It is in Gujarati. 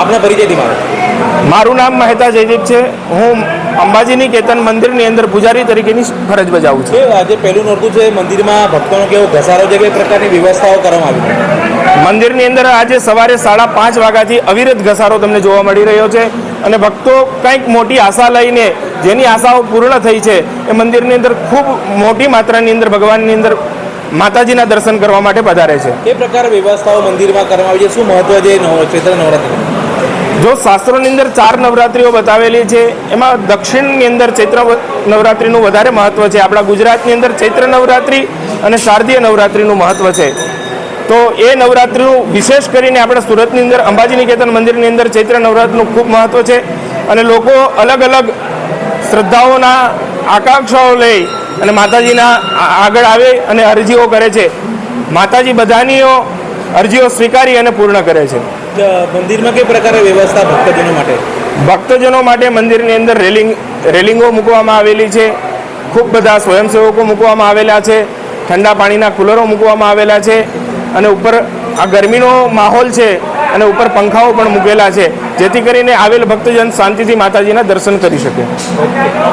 આપના પરિચયથી મારો. મારું નામ મહેતા જયદીપ છે. હું અંબાજીની કેતન મંદિરની અંદર પૂજારી તરીકેની ફરજ બજાવું છું. આજે પહેલું નોરતું છે? મંદિરમાં ભક્તોનો કેવો ઘસારો છે કઈ પ્રકારની વ્યવસ્થાઓ કરવામાં આવી મંદિરની અંદર આજે સવારે સાડા પાંચ વાગ્યાથી અવિરત ઘસારો તમને જોવા મળી રહ્યો છે અને ભક્તો કંઈક મોટી આશા લઈને જેની આશાઓ પૂર્ણ થઈ છે એ મંદિરની અંદર ખૂબ મોટી માત્રાની અંદર ભગવાનની અંદર માતાજીના દર્શન કરવા માટે પધારે છે. એ પ્રકારે વ્યવસ્થાઓ મંદિરમાં કરવામાં આવી છે? શું મહત્વ છે? ચૈત્ર નવરાત્રિ જો શાસ્ત્રોની અંદર ચાર નવરાત્રિઓ બતાવેલી છે, એમાં દક્ષિણની અંદર ચૈત્ર નવરાત્રિનું વધારે મહત્વ છે. આપણા ગુજરાતની અંદર ચૈત્ર નવરાત્રિ અને શારદીય નવરાત્રિનું મહત્વ છે. તો એ નવરાત્રિનું વિશેષ કરીને આપણે સુરતની અંદર, અંબાજી નિકેતન મંદિરની અંદર ચૈત્ર નવરાત્રિનું ખૂબ મહત્વ છે. અને લોકો અલગ અલગ શ્રદ્ધાઓના આકાંક્ષાઓ લઈ અને માતાજીના આગળ આવે અને અરજીઓ કરે છે. માતાજી બધાનીઓ અરજીઓ સ્વીકારી અને પૂર્ણ કરે છે. મંદિરમાં કઈ પ્રકારે વ્યવસ્થા ભક્તજનો માટે? ભક્તજનો માટે મંદિરની અંદર રેલિંગ રેલિંગો મૂકવામાં આવેલી છે. ખૂબ બધા સ્વયંસેવકો મૂકવામાં આવેલા છે. ઠંડા પાણીના કુલરો મૂકવામાં આવેલા છે. અને ઉપર આ ગરમીનો માહોલ છે અને ઉપર પંખાઓ પણ મૂકેલા છે. જેથી કરીને આવેલ ભક્તજન શાંતિથી માતાજીના દર્શન કરી શકે.